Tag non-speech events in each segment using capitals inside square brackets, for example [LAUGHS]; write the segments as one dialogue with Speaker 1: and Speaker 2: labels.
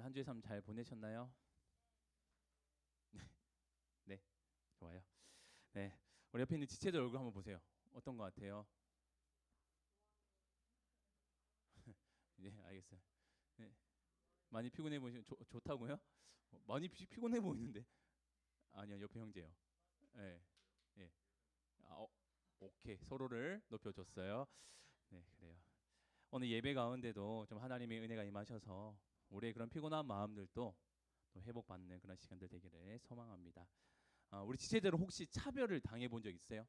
Speaker 1: 지난 한 주의 삶 잘 보내셨나요? [LAUGHS] 네, 네, 좋아요. 네, 우리 옆에 있는 지체들 얼굴 한번 보세요. 어떤 것 같아요? [LAUGHS] 네, 알겠어요. 네, 많이 피곤해 보시면 좋- 좋다고요? 어, 많이 피, 피곤해 보이는데 아니요, 옆에 형제요. 네, 예, 아, 어, 오케이 서로를 높여줬어요. 네, 그래요. 오늘 예배 가운데도 좀 하나님의 은혜가 임하셔서 우리의 그런 피곤한 마음들도 또 회복받는 그런 시간들 되기를 소망합니다. 아, 우리 지체들은 혹시 차별을 당해 본 적 있어요?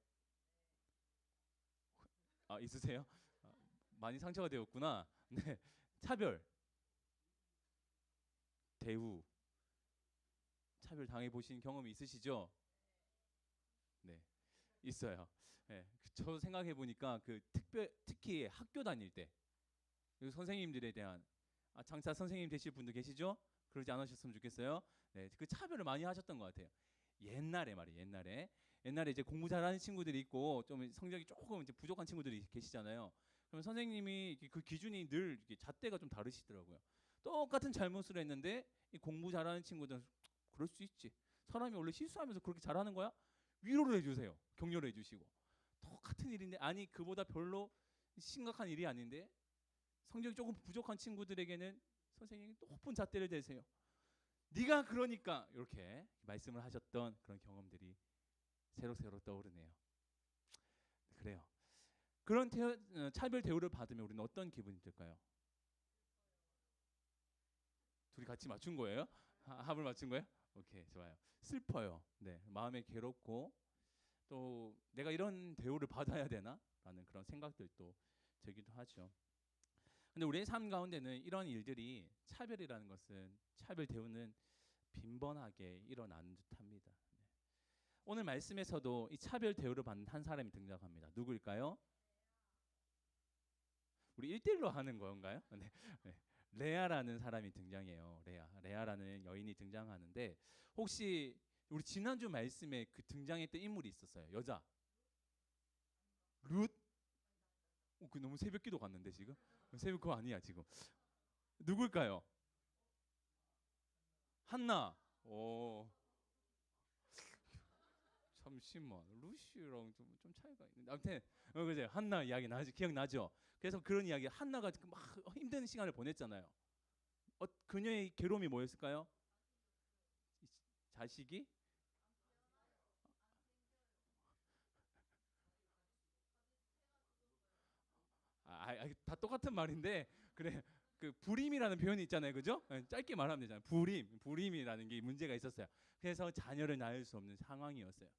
Speaker 1: 아 있으세요? 아, 많이 상처가 되었구나. [LAUGHS] 네, 차별, 대우, 차별 당해 보신 경험이 있으시죠? 네, 있어요. 네, 저 생각해 보니까 그 특별 특히 학교 다닐 때그 선생님들에 대한 아, 장차 선생님 되실 분도 계시죠? 그러지 않으셨으면 좋겠어요. 네, 그 차별을 많이 하셨던 것 같아요. 옛날에 말이에요. 옛날에 옛날에 이제 공부 잘하는 친구들이 있고 좀 성적이 조금 이제 부족한 친구들이 계시잖아요. 그러면 선생님이 그 기준이 늘 잣대가 좀 다르시더라고요. 똑같은 잘못을 했는데 이 공부 잘하는 친구들은 그럴 수 있지. 사람이 원래 실수하면서 그렇게 잘하는 거야? 위로를 해주세요. 격려를 해주시고 똑같은 일인데 아니 그보다 별로 심각한 일이 아닌데 성적이 조금 부족한 친구들에게는 선생님이 높은 잣대를 대세요. 네가 그러니까 이렇게 말씀을 하셨던 그런 경험들이 새록새록 떠오르네요. 그래요. 그런 태, 어, 차별 대우를 받으면 우리는 어떤 기분이 들까요? 둘이 같이 맞춘 거예요? 하- 합을 맞춘 거예요? 오케이 좋아요. 슬퍼요. 네 마음에 괴롭고 또 내가 이런 대우를 받아야 되나라는 그런 생각들도 들기도 하죠. 근데 우리의 삶 가운데는 이런 일들이 차별이라는 것은 차별 대우는 빈번하게 일어나는 듯합니다. 네. 오늘 말씀에서도 이 차별 대우를 받는 한 사람이 등장합니다. 누구일까요? 우리 1대1로 하는 건가요? [LAUGHS] 네. 네. 레아라는 사람이 등장해요. 레아. 레아라는 여인이 등장하는데 혹시 우리 지난주 말씀에 그 등장했던 인물이 있었어요. 여자. 룻? 어, 그 너무 새벽기도 갔는데 지금 새벽 거 아니야 지금 누굴까요? 한나. 오. 잠시만 루시랑 좀, 좀 차이가 있는데 아무튼 어, 그죠 한나 이야기 나지 기억나죠? 그래서 그런 이야기 한나가 막 힘든 시간을 보냈잖아요. 어, 그녀의 괴로움이 뭐였을까요? 자식이 아, 아, 다 똑같은 말인데 그래 그 불임이라는 표현이 있잖아요, 그죠? 예, 짧게 말하면 되잖아요. 불임, 불임이라는 게 문제가 있었어요. 그래서 자녀를 낳을 수 없는 상황이었어요.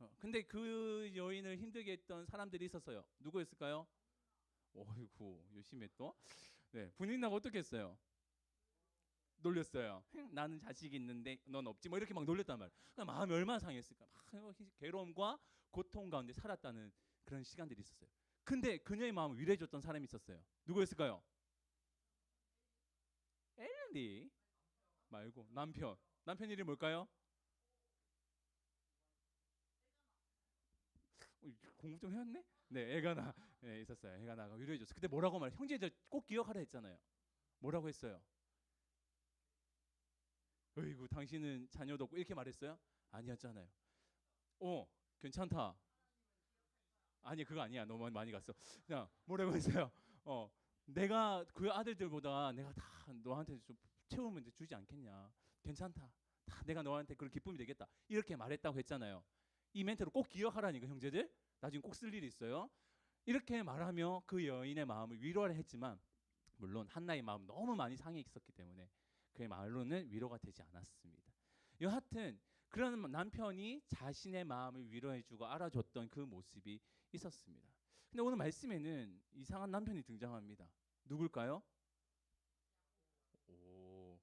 Speaker 1: 어, 근데 그 여인을 힘들게 했던 사람들이 있었어요. 누구였을까요? 어이구 열심히 또. 네, 분인나가 어떻게 했어요? 놀렸어요. 흥, 나는 자식이 있는데 넌 없지. 뭐 이렇게 막 놀렸단 말이에요. 그러니까 마음이 얼마나 상했을까. 막 괴로움과 고통 가운데 살았다는 그런 시간들이 있었어요. 근데 그녀의 마음을 위로해 줬던 사람이 있었어요. 누구였을까요? 엘리 말고 남편. 남편 이름이 뭘까요? 어, 공부 좀 해왔네? 네, 애가나 네, 있었어요. 애가나가 위로해 줬어. 그때 뭐라고 말해? 형제들 꼭 기억하라 했잖아요. 뭐라고 했어요? 어이구, 당신은 자녀도 없고 이렇게 말했어요? 아니었잖아요. 어, 괜찮다. 아니 그거 아니야. 너무 많이 갔어. 그냥 뭐라고 했어요? 어, 내가 그 아들들보다 내가 다 너한테 좀 채우면 주지 않겠냐. 괜찮다. 다 내가 너한테 그런 기쁨이 되겠다. 이렇게 말했다고 했잖아요. 이 멘트를 꼭 기억하라니까 형제들. 나중에 꼭 쓸 일이 있어요. 이렇게 말하며 그 여인의 마음을 위로를 했지만 물론 한나의 마음 너무 많이 상해 있었기 때문에 그의 말로는 위로가 되지 않았습니다. 여하튼 그런 남편이 자신의 마음을 위로해주고 알아줬던 그 모습이 있었습니다. 근데 오늘 말씀에는 이상한 남편이 등장합니다. 누굴까요? 오,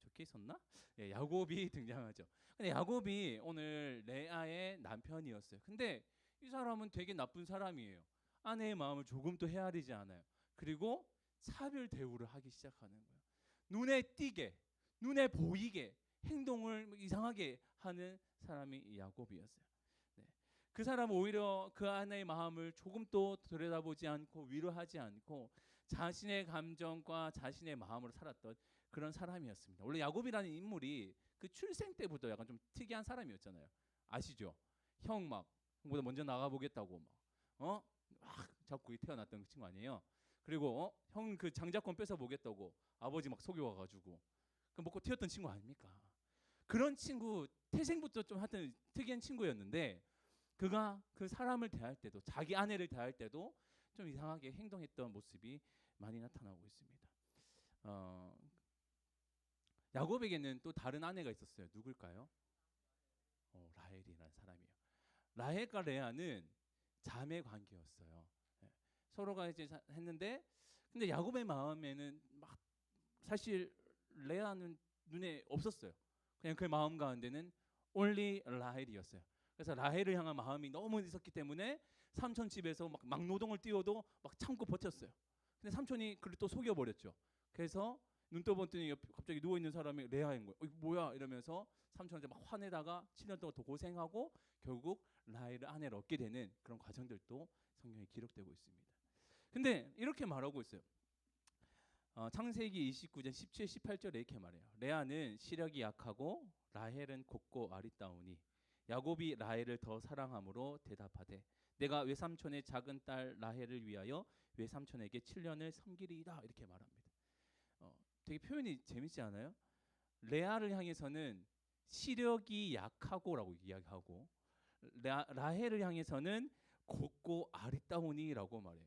Speaker 1: 적혀 있었나? 예, 야곱이 [LAUGHS] 등장하죠. 근데 야곱이 오늘 레아의 남편이었어요. 근데 이 사람은 되게 나쁜 사람이에요. 아내의 마음을 조금도 헤아리지 않아요. 그리고 차별 대우를 하기 시작하는 거예요. 눈에 띄게, 눈에 보이게 행동을 이상하게 하는 사람이 야곱이었어요. 네. 그 사람은 오히려 그 아내의 마음을 조금 도 들여다보지 않고 위로하지 않고 자신의 감정과 자신의 마음으로 살았던 그런 사람이었습니다. 원래 야곱이라는 인물이 그 출생 때부터 약간 좀 특이한 사람이었잖아요. 아시죠? 형막 형보다 먼저 나가 보겠다고 막 어? 막 자꾸 태어났던 그 친구 아니에요. 그리고 어? 형 그 장자권 뺏어 보겠다고 아버지 막 속여 와 가지고 그 먹고 튀었던 친구 아닙니까? 그런 친구 태생부터 좀 하여튼 특이한 친구였는데 그가 그 사람을 대할 때도 자기 아내를 대할 때도 좀 이상하게 행동했던 모습이 많이 나타나고 있습니다. 어, 야곱에게는 또 다른 아내가 있었어요. 누굴까요? 어, 라헬이라는 사람이에요. 라헬과 레아는 자매 관계였어요. 예. 서로가 이제 자- 했는데 근데 야곱의 마음에는 막 사실 레아는 눈에 없었어요. 그냥 그 마음 가운데는 only 라헬이었어요. 그래서 라헬을 향한 마음이 너무 있었기 때문에 삼촌 집에서 막, 막 노동을 띄워도 막 참고 버텼어요. 근데 삼촌이 그를 또 속여 버렸죠. 그래서 눈 떠봤더니 옆- 갑자기 누워 있는 사람이 레아인 거예요. 어, 뭐야 이러면서 삼촌한테 막 화내다가 7년 동안 더 고생하고 결국 라헬을 아내를 얻게 되는 그런 과정들도 성경에 기록되고 있습니다. 근데 이렇게 말하고 있어요. 어, 창세기 29장 17, 18절에 이렇게 말해요. 레아는 시력이 약하고 라헬은 곱고 아리따우니 야곱이 라헬을 더 사랑함으로 대답하되 내가 외삼촌의 작은 딸 라헬을 위하여 외삼촌에게 7년을 섬기리이다 이렇게 말합니다. 어, 되게 표현이 재밌지 않아요? 레아를 향해서는 시력이 약하고라고 이야기하고 라, 라헬을 향해서는 곱고 아리따우니라고 말해요.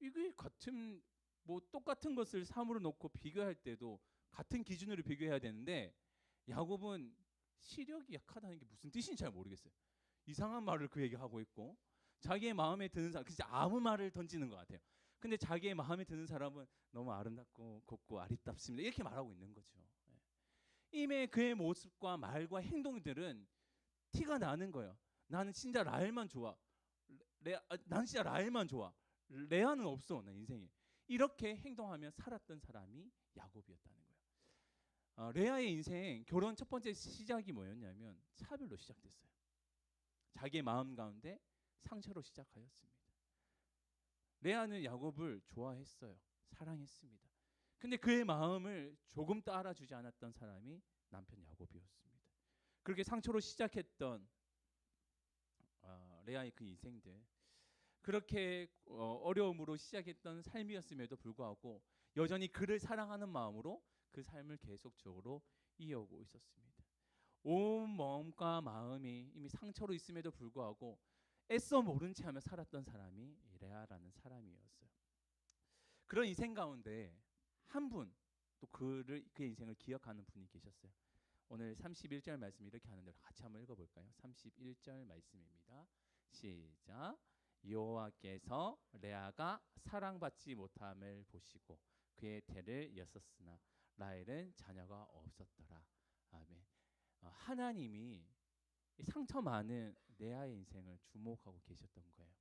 Speaker 1: 이게 같은 뭐 똑같은 것을 삼으로 놓고 비교할 때도 같은 기준으로 비교해야 되는데 야곱은 시력이 약하다는 게 무슨 뜻인지 잘 모르겠어요. 이상한 말을 그 얘기하고 있고 자기의 마음에 드는 사람 진짜 아무 말을 던지는 것 같아요. 근데 자기의 마음에 드는 사람은 너무 아름답고 곱고 아리답습니다. 이렇게 말하고 있는 거죠. 예. 이미 그의 모습과 말과 행동들은 티가 나는 거예요. 나는 진짜 라헬만 좋아. 레, 아, 난 진짜 라헬만 좋아. 레아는 없어 내 인생에. 이렇게 행동하며 살았던 사람이 야곱이었다는 거예요. 어, 레아의 인생 결혼 첫 번째 시작이 뭐였냐면 차별로 시작됐어요. 자기의 마음 가운데 상처로 시작하였습니다. 레아는 야곱을 좋아했어요. 사랑했습니다. 근데 그의 마음을 조금 도 알아주지 않았던 사람이 남편 야곱이었습니다. 그렇게 상처로 시작했던 어, 레아의 그 인생들 그렇게 어, 어려움으로 시작했던 삶이었음에도 불구하고 여전히 그를 사랑하는 마음으로 그 삶을 계속적으로 이어오고 있었습니다. 온 마음과 마음이 이미 상처로 있음에도 불구하고 애써 모른 채 하며 살았던 사람이 레아라는 사람이었어요. 그런 인생 가운데 한 분 또 그를 그의 인생을 기억하는 분이 계셨어요. 오늘 31절 말씀 이렇게 하는데 같이 한번 읽어 볼까요? 31절 말씀입니다. 시작. 여호와께서 레아가 사랑받지 못함을 보시고 그의 태를 여섰으나 라헬은 자녀가 없었더라. 아멘. 어, 하나님이 이 상처 많은 레아의 인생을 주목하고 계셨던 거예요.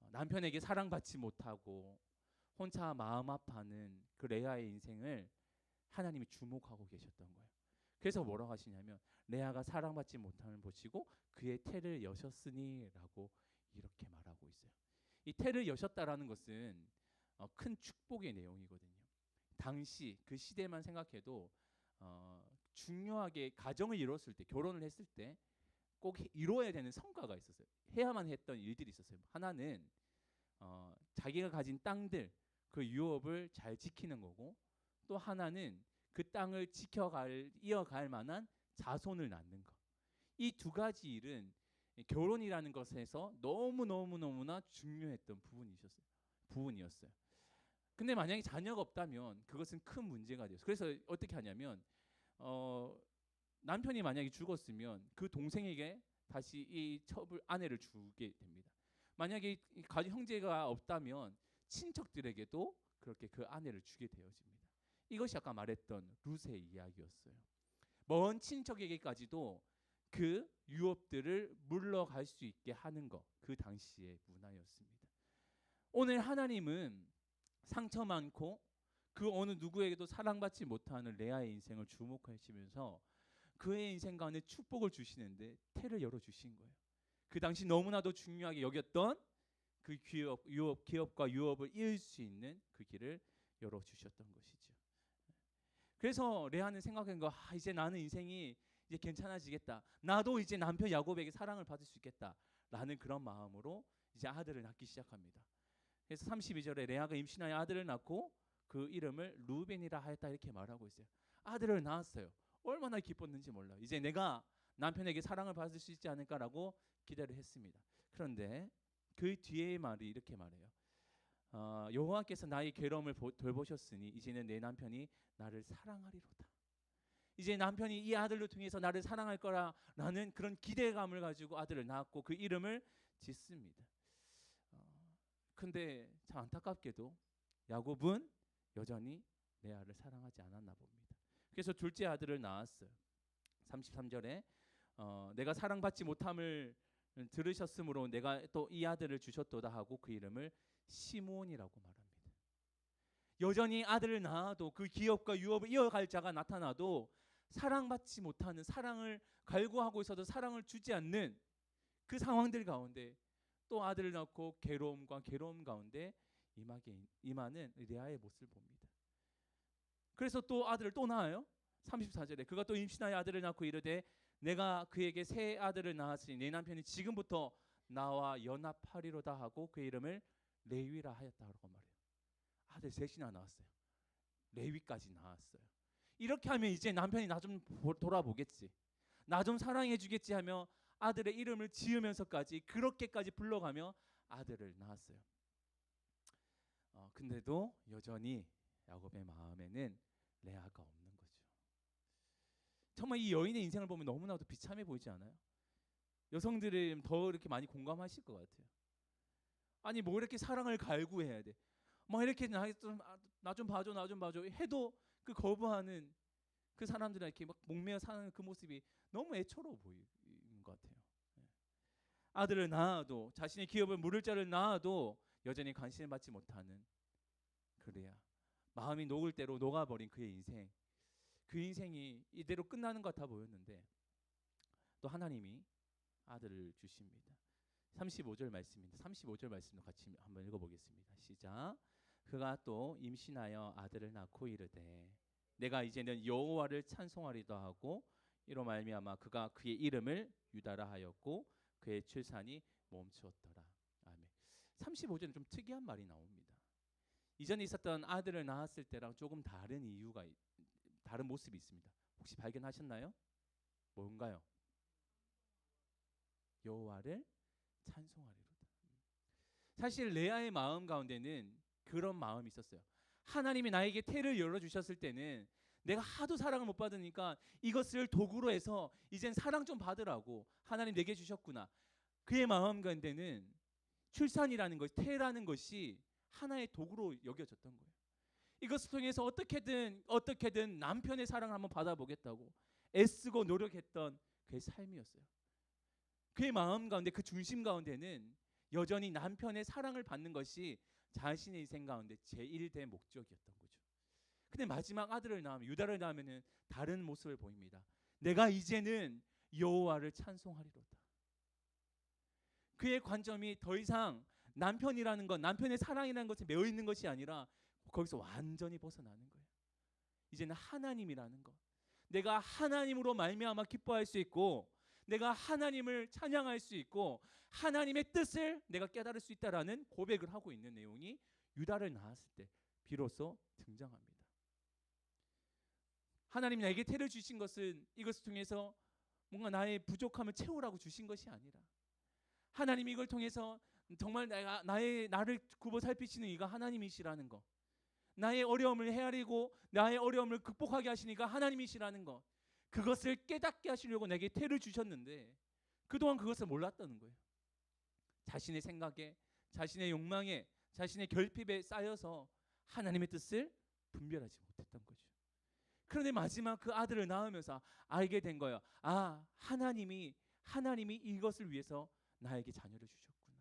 Speaker 1: 어, 남편에게 사랑받지 못하고 혼자 마음 아파하는 그 레아의 인생을 하나님이 주목하고 계셨던 거예요. 그래서 뭐라고 하시냐면 레아가 사랑받지 못함을 보시고 그의 태를 여셨으니라고 이렇게 말하고 있어요. 이 태를 여셨다라는 것은 어, 큰 축복의 내용이거든요. 당시 그 시대만 생각해도 어, 중요하게 가정을 이뤘을 때 결혼을 했을 때 꼭 이루어야 되는 성과가 있었어요. 해야만 했던 일들이 있었어요. 하나는 어, 자기가 가진 땅들 그 유업을 잘 지키는 거고 또 하나는 그 땅을 지켜갈 이어갈 만한 자손을 낳는 것. 이 두 가지 일은 결혼이라는 것에서 너무 너무 너무나 중요했던 부분이셨어요. 부분이었어요. 근데 만약에 자녀가 없다면 그것은 큰 문제가 돼요. 그래서 어떻게 하냐면 어, 남편이 만약에 죽었으면 그 동생에게 다시 이 첩을 아내를 주게 됩니다. 만약에 이 가족 형제가 없다면 친척들에게도 그렇게 그 아내를 주게 되어집니다. 이것이 아까 말했던 룻의 이야기였어요. 먼 친척에게까지도 그 유업들을 물러갈 수 있게 하는 것, 그 당시의 문화였습니다. 오늘 하나님은 상처 많고 그 어느 누구에게도 사랑받지 못하는 레아의 인생을 주목하시면서 그의 인생 가운데 축복을 주시는데 태를 열어 주신 거예요. 그 당시 너무나도 중요하게 여겼던 그그 기업, 유업, 기업과 유업을 이을 수 있는 그 길을 열어 주셨던 것이죠. 그래서 레아는 생각한 거, 아, 이제 나는 인생이 이제 괜찮아지겠다. 나도 이제 남편 야곱에게 사랑을 받을 수 있겠다라는 그런 마음으로 이제 아들을 낳기 시작합니다. 그래서 32절에 레아가 임신하여 아들을 낳고 그 이름을 루벤이라 하였다 이렇게 말하고 있어요. 아들을 낳았어요. 얼마나 기뻤는지 몰라요. 이제 내가 남편에게 사랑을 받을 수 있지 않을까라고 기대를 했습니다. 그런데 그 뒤의 말이 이렇게 말해요. 어, 여호와께서 나의 괴로움을 보, 돌보셨으니 이제는 내 남편이 나를 사랑하리로다. 이제 남편이 이 아들로 통해서 나를 사랑할 거라라는 그런 기대감을 가지고 아들을 낳았고 그 이름을 짓습니다. 어, 근데 참 안타깝게도 야곱은 여전히 레아를 사랑하지 않았나 봅니다. 그래서 둘째 아들을 낳았어요. 33절에 어, 내가 사랑받지 못함을 들으셨으므로 내가 또 이 아들을 주셨도다 하고 그 이름을 시므온이라고 말합니다. 여전히 아들을 낳아도 그 기업과 유업을 이어갈 자가 나타나도 사랑받지 못하는 사랑을 갈구하고 있어도 사랑을 주지 않는 그 상황들 가운데 또 아들을 낳고 괴로움과 괴로움 가운데 임하게 임하는 레아의 모습을 봅니다. 그래서 또 아들을 또 낳아요. 34절에 그가 또 임신하여 아들을 낳고 이르되 내가 그에게 새 아들을 낳았으니 내 남편이 지금부터 나와 연합하리로다 하고 그 이름을 레위라 하였다고 말해요. 아들 셋이나 낳았어요. 레위까지 낳았어요. 이렇게 하면 이제 남편이 나 좀 돌아보겠지. 나 좀 사랑해 주겠지 하며 아들의 이름을 지으면서까지 그렇게까지 불러가며 아들을 낳았어요. 어, 근데도 여전히 야곱의 마음에는 레아가 없는 거죠. 정말 이 여인의 인생을 보면 너무나도 비참해 보이지 않아요? 여성들이 더 이렇게 많이 공감하실 것 같아요. 아니 뭐 이렇게 사랑을 갈구해야 돼. 막 이렇게 나좀 아, 나좀 봐줘 나 좀 봐줘 해도 그 거부하는 그 이렇게 막 목매어 사는 그 모습이 너무 애처로워. 예. 아들을 낳아도 자신의 기업을 물을 자를 낳아도 여전히 관심을 받지 못하는 그래야 마음이 녹을 대로 녹아버린 그의 인생 그 인생이 이대로 끝나는 것 같아 보였는데 또 하나님이 아들을 주십니다. 35절 말씀입니다. 35절 말씀도 같이 한번 읽어보겠습니다. 시작. 그가 또 임신하여 아들을 낳고 이르되 내가 이제는 여호와를 찬송하리다 하고 이로 말미암아 그가 그의 이름을 유다라 하였고 그의 출산이 멈추었더라. 아멘. 35절은 좀 특이한 말이 나옵니다. 이전에 있었던 아들을 낳았을 때랑 조금 다른 이유가 다른 모습이 있습니다. 혹시 발견하셨나요? 뭔가요? 여호와를 찬송하리로다. 사실 레아의 마음 가운데는 그런 마음이 있었어요. 하나님이 나에게 태를 열어 주셨을 때는 내가 하도 사랑을 못 받으니까 이것을 도구로 해서 이젠 사랑 좀 받으라고 하나님 내게 주셨구나. 그의 마음 가운데는 출산이라는 것, 태라는 것이 하나의 도구로 여겨졌던 거예요. 이것을 통해서 어떻게든 어떻게든 남편의 사랑을 한번 받아보겠다고 애쓰고 노력했던 그의 삶이었어요. 그의 마음 가운데 그 중심 가운데는 여전히 남편의 사랑을 받는 것이 자신의 인생 가운데 제일된 목적이었던 거죠. 근데 마지막 아들을 낳으면 유다를 낳으면은 다른 모습을 보입니다. 내가 이제는 여호와를 찬송하리로다. 그의 관점이 더 이상 남편이라는 것, 남편의 사랑이라는 것에 매여 있는 것이 아니라 거기서 완전히 벗어나는 거예요. 이제는 하나님이라는 것. 내가 하나님으로 말미암아 기뻐할 수 있고 내가 하나님을 찬양할 수 있고 하나님의 뜻을 내가 깨달을 수 있다라는 고백을 하고 있는 내용이 유다를 낳았을 때 비로소 등장합니다. 하나님 나에게 태를 주신 것은 이것을 통해서 뭔가 나의 부족함을 채우라고 주신 것이 아니라 하나님 이걸 통해서 정말 내가 나의 나를 굽어 살피시는 이가 하나님이시라는 것. 나의 어려움을 헤아리고 나의 어려움을 극복하게 하시니까 하나님이시라는 것. 그것을 깨닫게 하시려고 내게 태를 주셨는데 그동안 그것을 몰랐다는 거예요. 자신의 생각에, 자신의 욕망에, 자신의 결핍에 쌓여서 하나님의 뜻을 분별하지 거죠. 그런데 마지막 그 아들을 낳으면서 알게 된 거예요. 아, 하나님이 하나님이 이것을 위해서 나에게 자녀를 주셨구나.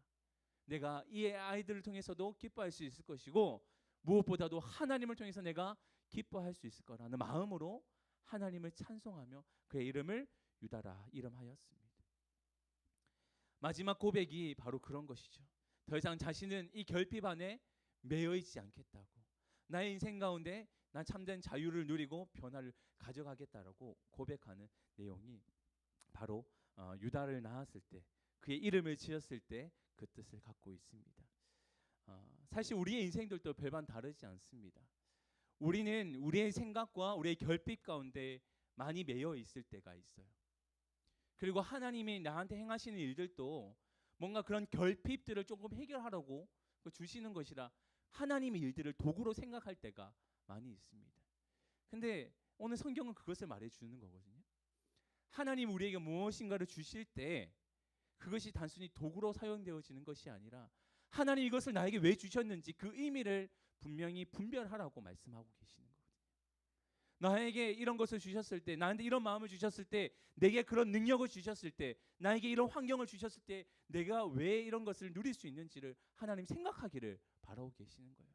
Speaker 1: 내가 이 아이들을 통해서도 기뻐할 수 있을 것이고 무엇보다도 하나님을 통해서 내가 기뻐할 수 있을 거라는 마음으로 하나님을 찬송하며 그의 이름을 유다라 이름하였습니다. 마지막 고백이 바로 그런 것이죠. 더 이상 자신은 이 결핍 안에 매여 있지 않겠다고. 나의 인생 가운데 난 참된 자유를 누리고 변화를 가져가겠다라고 고백하는 내용이 바로 어, 유다를 낳았을 때 그의 이름을 지었을 때 그 뜻을 갖고 있습니다. 어, 사실 우리의 인생들도 별반 다르지 않습니다. 우리는 우리의 생각과 우리의 결핍 가운데 많이 매여 있을 때가 있어요. 그리고 하나님이 나한테 행하시는 일들도 뭔가 그런 결핍들을 조금 해결하려고 그 주시는 것이라 하나님의 일들을 도구로 생각할 때가 많이 있습니다. 근데 오늘 성경은 그것을 말해 주는 거거든요. 하나님 우리에게 무엇인가를 주실 때 그것이 단순히 도구로 사용되어지는 것이 아니라 하나님 이것을 나에게 왜 주셨는지 그 의미를 분명히 분별하라고 말씀하고 계시는 거거든요. 나에게 이런 것을 주셨을 때, 나한테 이런 마음을 주셨을 때, 내게 그런 능력을 주셨을 때, 나에게 이런 환경을 주셨을 때, 내가 왜 이런 것을 누릴 수 있는지를 하나님 생각하기를 바라고 계시는 거예요.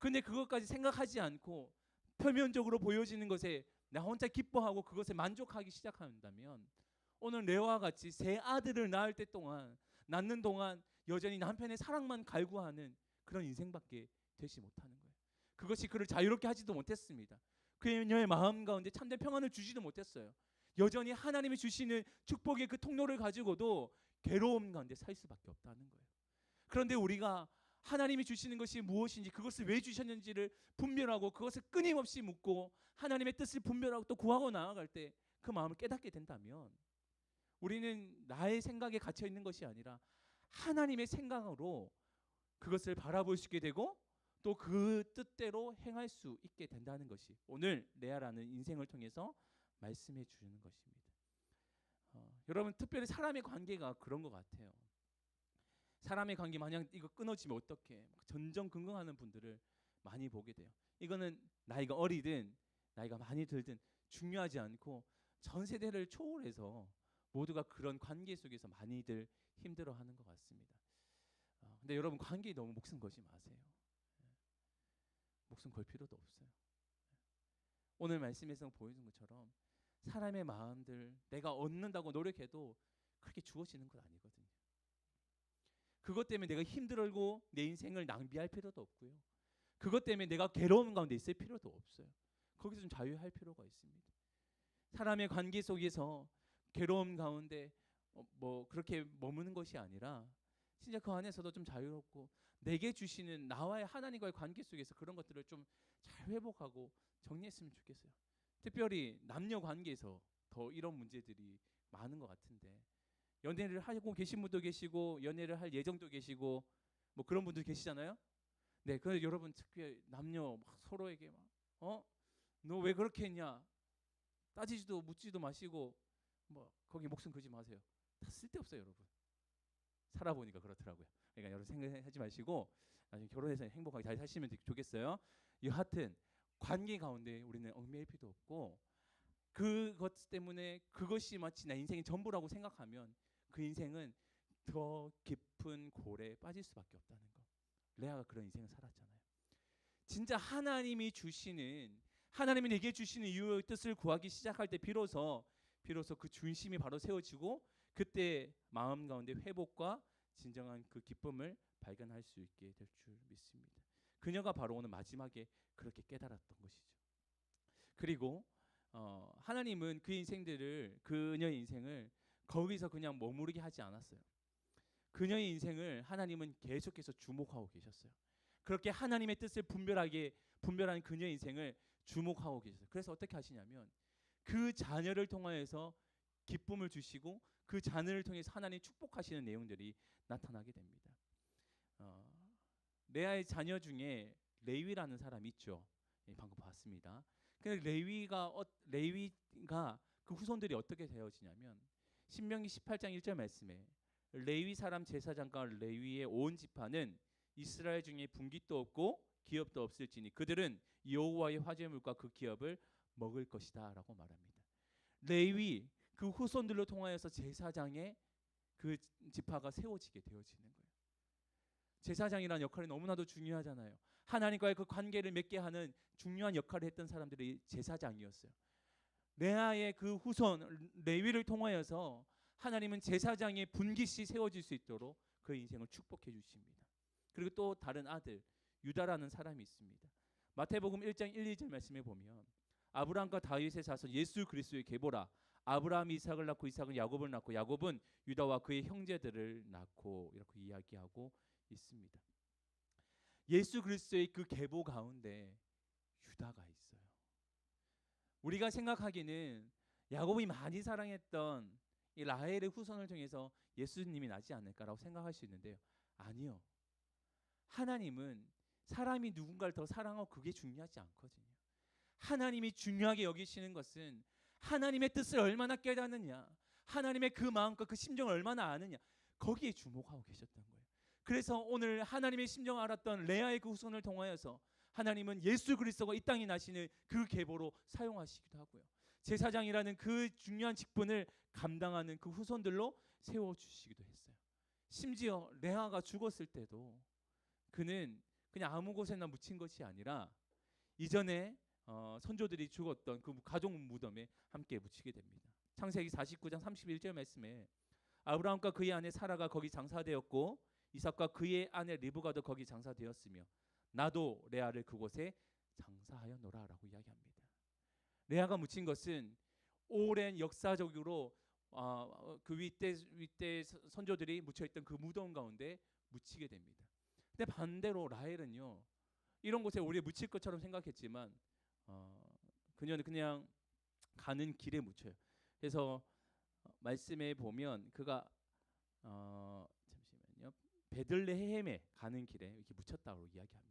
Speaker 1: 근데 그것까지 생각하지 않고 표면적으로 보여지는 것에 나 혼자 기뻐하고 그것에 만족하기 시작한다면 오늘 레와 같이 새 아들을 낳을 때 동안 낳는 동안 여전히 남편의 사랑만 갈구하는 그런 인생밖에 되지 못하는 거예요. 그것이 그를 자유롭게 하지도 못했습니다. 그녀의 마음 가운데 참된 평안을 주지도 못했어요. 여전히 하나님이 주시는 축복의 그 통로를 가지고도 괴로움 가운데 살 수밖에 없다는 거예요. 그런데 우리가 하나님이 주시는 것이 무엇인지 그것을 왜 주셨는지를 분별하고 그것을 끊임없이 묻고 하나님의 뜻을 분별하고 또 구하고 나아갈 때 그 마음을 깨닫게 된다면 우리는 나의 생각에 갇혀 있는 것이 아니라 하나님의 생각으로 그것을 바라볼 수 있게 되고 또 그 뜻대로 행할 수 있게 된다는 것이 오늘 레아라는 인생을 통해서 말씀해 주는 것입니다. 어, 여러분 특별히 사람의 관계가 그런 것 같아요. 사람의 관계 마냥 이거 끊어지면 어떻게 전전긍긍하는 분들을 많이 보게 돼요. 이거는 나이가 어리든 나이가 많이 들든 중요하지 않고 전 세대를 초월해서 모두가 그런 관계 속에서 많이들 힘들어하는 것 같습니다. 어, 근데 여러분 관계에 너무 목숨 걸지 마세요. 예. 목숨 걸 필요도 없어요. 예. 오늘 말씀에서 보여준 것처럼 사람의 마음들 내가 얻는다고 노력해도 그렇게 주어지는 것 아니거든요. 그것 때문에 내가 힘들고 내 인생을 낭비할 필요도 없고요. 그것 때문에 내가 괴로움 가운데 있을 필요도 없어요. 거기서 좀 자유할 필요가 있습니다. 사람의 관계 속에서 괴로움 가운데 어, 뭐 그렇게 머무는 것이 아니라 진짜 그 안에서도 좀 자유롭고 내게 주시는 나와의 하나님과의 관계 속에서 그런 것들을 좀 잘 회복하고 정리했으면 좋겠어요. 특별히 남녀 관계에서 더 이런 문제들이 많은 것 같은데 연애를 하고 계신 분도 계시고 연애를 할 예정도 계시고 뭐 그런 분들 계시잖아요. 네, 그 여러분 특히 남녀 막 서로에게 막 어? 너 왜 그렇게 했냐? 따지지도 묻지도 마시고 뭐 거기 목숨 걸지 마세요. 다 쓸데없어요, 여러분. 살아보니까 그렇더라고요. 그러니까 여러분 생각하지 마시고 나중에 결혼해서 행복하게 잘 사시면 좋겠어요. 여하튼 관계 가운데 우리는 얽매일 필요도 없고 그것 때문에 그것이 마치 내 인생의 전부라고 생각하면 그 인생은 더 깊은 골에 빠질 수밖에 없다는 거. 레아가 그런 인생을 살았잖아요. 진짜 하나님이 주시는 하나님이 내게 주시는 이유의 뜻을 구하기 시작할 때 비로소 비로소 그 중심이 바로 세워지고 그때 마음 가운데 회복과 진정한 그 기쁨을 발견할 수 있게 될 줄 믿습니다. 그녀가 바로 오늘 마지막에 그렇게 깨달았던 것이죠. 그리고 어, 하나님은 그 인생들을 그녀의 인생을 거기서 그냥 머무르게 하지 않았어요. 그녀의 인생을 하나님은 계속해서 주목하고 계셨어요. 그렇게 하나님의 뜻을 분별하게 분별하는 그녀의 인생을 주목하고 계셨어요. 그래서 어떻게 하시냐면 그 자녀를 통하여서 기쁨을 주시고 그 자녀를 통해서 하나님 축복하시는 내용들이 나타나게 됩니다. 어, 레아의 자녀 중에 레위라는 사람이 있죠. 예, 방금 봤습니다. 근데 레위가 어, 레위가 그 후손들이 어떻게 되어지냐면 신명기 18장 1절 말씀에 레위 사람 제사장과 레위의 온 지파는 이스라엘 중에 분깃도 없고 기업도 없을지니 그들은 여호와의 화제물과 그 기업을 먹을 것이다라고 말합니다. 레위 그 후손들로 통하여서 제사장의 그 지파가 세워지게 되어지는 거예요. 제사장이라는 역할이 너무나도 중요하잖아요. 하나님과의 그 관계를 맺게 하는 중요한 역할을 했던 사람들이 제사장이었어요. 레아의 그 후손 레위를 통하여서 하나님은 제사장의 분깃이 세워질 수 있도록 그 인생을 축복해 주십니다. 그리고 또 다른 아들 유다라는 사람이 있습니다. 마태복음 1장 1, 2절 말씀에 보면 아브라함과 다윗의 자손 예수 그리스도의 계보라 아브라함이 이삭을 낳고 이삭은 야곱을 낳고 야곱은 유다와 그의 형제들을 낳고 이렇게 이야기하고 있습니다. 예수 그리스도의 그 계보 가운데 유다가 있어요. 우리가 생각하기는 야곱이 많이 사랑했던 이 라헬의 후손을 통해서 예수님이 나지 않을까라고 생각할 수 있는데요. 아니요. 하나님은 사람이 누군가를 더 사랑하고 그게 중요하지 않거든요. 하나님이 중요하게 여기시는 것은 하나님의 뜻을 얼마나 깨닫느냐, 하나님의 그 마음과 그 심정을 얼마나 아느냐, 거기에 주목하고 계셨던 거예요. 그래서 오늘 하나님의 심정을 알았던 레아의 그 후손을 통하여서 하나님은 예수 그리스도가 이 땅에 나시는 그 계보로 사용하시기도 하고요. 제사장이라는 그 중요한 직분을 감당하는 그 후손들로 세워 주시기도 했어요. 심지어 레아가 죽었을 때도 그는 그냥 아무 곳에나 묻힌 것이 아니라 이전에 어, 선조들이 죽었던 그 가족 무덤에 함께 묻히게 됩니다. 창세기 49장 31절 말씀에 아브라함과 그의 아내 사라가 거기 장사되었고 이삭과 그의 아내 리브가도 거기 장사되었으며 나도 레아를 그곳에 장사하여노라라고 이야기합니다. 레아가 묻힌 것은 오랜 역사적으로 어, 그 윗대 윗대 선조들이 묻혀 있던 그 무덤 가운데 묻히게 됩니다. 근데 반대로 라헬은요 이런 곳에 우리 묻힐 것처럼 생각했지만 어, 그녀는 그냥 가는 길에 묻혀요. 그래서 어, 말씀에 보면 그가 어, 잠시만요 베들레헴에 가는 길에 이렇게 묻혔다고 이야기합니다.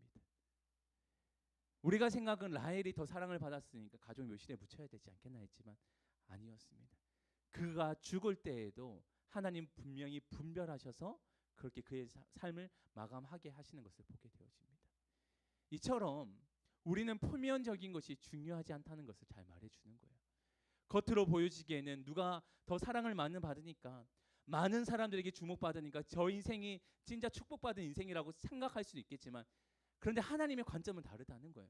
Speaker 1: 우리가 생각은 라헬이 더 사랑을 받았으니까 가족 묘실에 묻혀야 되지 않겠나 했지만 아니었습니다. 그가 죽을 때에도 하나님 분명히 분별하셔서 그렇게 그의 사, 삶을 마감하게 하시는 것을 보게 되어집니다. 이처럼 우리는 표면적인 것이 중요하지 않다는 것을 잘 말해주는 거예요. 겉으로 보여지기에는 누가 더 사랑을 많이 받으니까 많은 사람들에게 주목받으니까 저 인생이 진짜 축복받은 인생이라고 생각할 수도 있겠지만 그런데 하나님의 관점은 다르다는 거예요.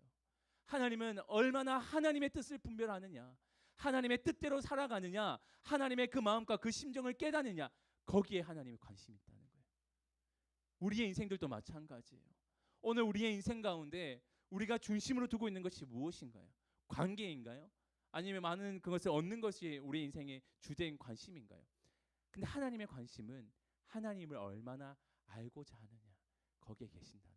Speaker 1: 하나님은 얼마나 하나님의 뜻을 분별하느냐, 하나님의 뜻대로 살아가느냐, 하나님의 그 마음과 그 심정을 깨닫느냐, 거기에 하나님의 관심이 있다는 거예요. 우리의 인생들도 마찬가지예요. 오늘 우리의 인생 가운데 우리가 중심으로 두고 있는 것이 무엇인가요? 관계인가요? 아니면 많은 그것을 얻는 것이 우리 인생의 주된 관심인가요? 근데 하나님의 관심은 하나님을 얼마나 알고자 하느냐 거기에 겁니다.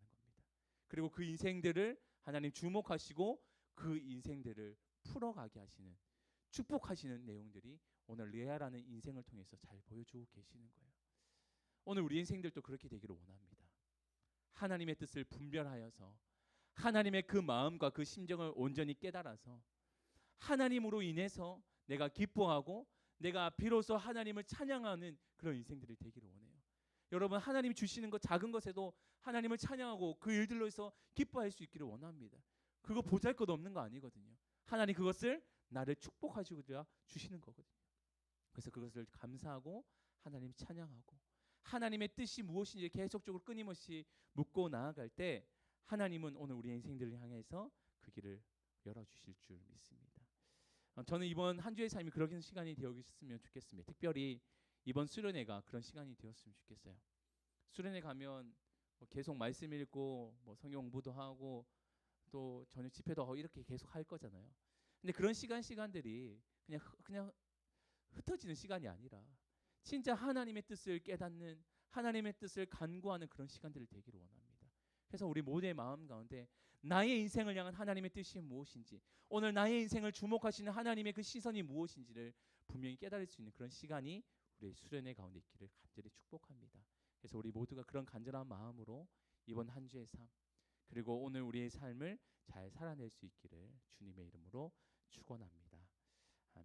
Speaker 1: 그리고 그 인생들을 하나님 주목하시고 그 인생들을 풀어가게 하시는 축복하시는 내용들이 오늘 레아라는 인생을 통해서 잘 보여주고 계시는 거예요. 오늘 우리 인생들도 그렇게 되기를 원합니다. 하나님의 뜻을 분별하여서 하나님의 그 마음과 그 심정을 온전히 깨달아서 하나님으로 인해서 내가 기뻐하고 내가 비로소 하나님을 찬양하는 그런 인생들이 되기를 원해요. 여러분 하나님이 주시는 것 작은 것에도 하나님을 찬양하고 그 일들로 해서 기뻐할 수 있기를 원합니다. 그거 보잘것 없는 거 아니거든요. 하나님 그것을 나를 축복하시고 주시는 거거든요. 그래서 그것을 감사하고 하나님 찬양하고 하나님의 뜻이 무엇인지 계속적으로 끊임없이 묻고 나아갈 때 하나님은 오늘 우리 인생들을 향해서 그 길을 열어 주실 줄 믿습니다. 어, 저는 이번 한 주의 삶이 그런 시간이 되었으면 좋겠습니다. 특별히 이번 수련회가 그런 시간이 되었으면 좋겠어요. 수련회 가면 뭐 계속 말씀 읽고 뭐 성경 공부도 하고 또 저녁 집회도 하고 이렇게 계속 할 거잖아요. 근데 그런 시간 시간들이 그냥 그냥 흩어지는 시간이 아니라 진짜 하나님의 뜻을 깨닫는 하나님의 뜻을 간구하는 그런 시간들을 되기를 원합니다. 그래서 우리 모두의 마음 가운데 나의 인생을 향한 하나님의 뜻이 무엇인지 오늘 나의 인생을 주목하시는 하나님의 그 시선이 무엇인지를 분명히 깨달을 수 있는 그런 시간이 우리의 수련회 가운데 있기를 간절히 축복합니다. 그래서 우리 모두가 그런 간절한 마음으로 이번 한 주의 삶 그리고 오늘 우리의 삶을 잘 살아낼 수 있기를 주님의 이름으로 축원합니다.